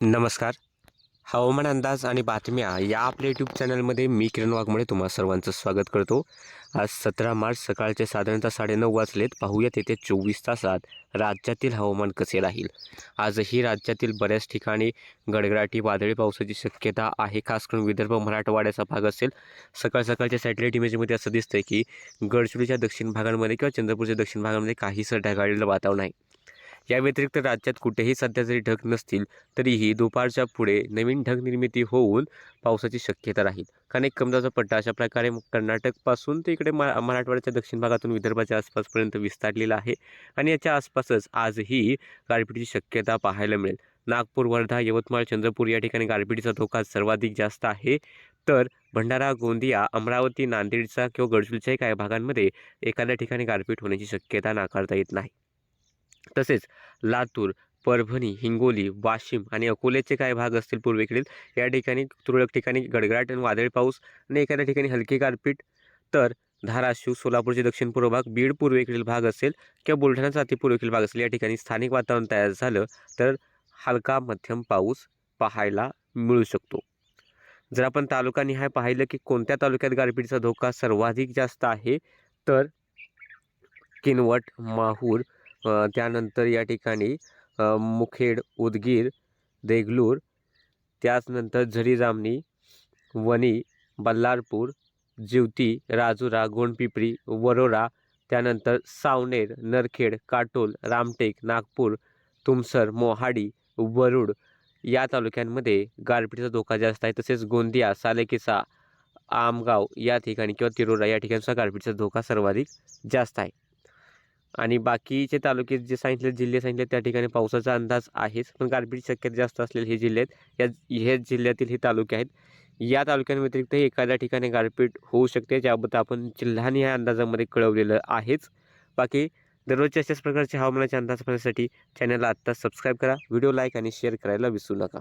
नमस्कार. हवामान अंदाज आणि बातम्या या आपल्या यूट्यूब चॅनलमध्ये मी किरण वाघमुळे तुम्हा सर्वांचं स्वागत करतो. आज सतरा मार्च सकाळचे साधारणतः साडेनऊ वाजलेत. पाहूयात येत्या चोवीस तासात राज्यातील हवामान कसे राहील? आजही राज्यातील बऱ्याच ठिकाणी गडगडाटी वादळी पावसाची शक्यता आहे. खास करून विदर्भ मराठवाड्याचा भाग असेल. सकाळ सकाळच्या सॅटेलाईट इमेजमध्ये असं दिसतंय की गडचिरोलीच्या दक्षिण भागांमध्ये किंवा चंद्रपूरच्या दक्षिण भागामध्ये काहीसं ढगाळलेलं वातावरण आहे. या व्यतिरिक्त राज्यात कुठेही सध्या जरी ढग नसतील तरीही दुपारच्या पुढे नवीन ढग निर्मिती होऊन पावसाची शक्यता राहील. कारण एक कमजाचा पट्टा अशा प्रकारे कर्नाटकपासून ते इकडे मरा मराठवाड्याच्या दक्षिण भागातून विदर्भाच्या आसपासपर्यंत विस्तारलेला आहे. आणि याच्या आसपासच आजही गारपिटीची शक्यता पाहायला मिळेल. नागपूर वर्धा यवतमाळ चंद्रपूर या ठिकाणी गारपिटीचा धोका सर्वाधिक जास्त आहे. तर भंडारा गोंदिया अमरावती नांदेडचा किंवा गडचुलच्याही काही भागांमध्ये एखाद्या ठिकाणी गारपीट होण्याची शक्यता नाकारता येत नाही. तसेच लातूर परभणी हिंगोली वाशिम आणि अकोल्याचे काही भाग असतील पूर्वेकडील. या ठिकाणी तुरळक ठिकाणी गडगडाट आणि वादळी पाऊस आणि एखाद्या ठिकाणी हलकी गारपीट. तर धाराशिव सोलापूरचे दक्षिण पूर्व भाग बीड पूर्वेकडील भाग असेल किंवा बुलढाण्याचा अतिपूर्वेकडील भाग असेल या ठिकाणी स्थानिक वातावरण तयार झालं तर हलका मध्यम पाऊस पाहायला मिळू शकतो. जर आपण तालुकानिहाय पाहिलं की कोणत्या तालुक्यात गारपीटीचा धोका सर्वाधिक जास्त आहे तर किनवट माहूर त्यानंतर या ठिकाणी मुखेड उदगीर देगलूर त्याचनंतर झरी जामणी वणी बल्लारपूर जिवती राजुरा गोंडपिपरी वरोरा त्यानंतर सावनेर नरखेड काटोल रामटेक नागपूर तुमसर मोहाडी वरुड या तालुक्यांमध्ये गारपिटीचा धोका जास्त आहे. तसेच गोंदिया सालेकिसा आमगाव या ठिकाणी किंवा तिरोरा या ठिकाणचा गारपीटीचा धोका सर्वाधिक जास्त आहे. आणि बाकीचे तालुके जे सांगितले जिल्हे सांगितले त्या ठिकाणी पावसाचा अंदाज आहेच. पण गारपीटची शक्यता जास्त असलेले हे जिल्हे आहेत. या हे जिल्ह्यातील हे तालुके आहेत. या तालुक्यांव्यतिरिक्त एखाद्या ठिकाणी गारपीट होऊ शकते ज्याबद्दल आपण जिल्ह्याने या अंदाजामध्ये कळवलेलं आहेच. बाकी दररोजच्या अशाच प्रकारचे हवामानाचे अंदाज पाहण्यासाठी चॅनलला आत्ता सबस्क्राईब करा व्हिडिओ लाईक आणि शेअर करायला विसरू नका.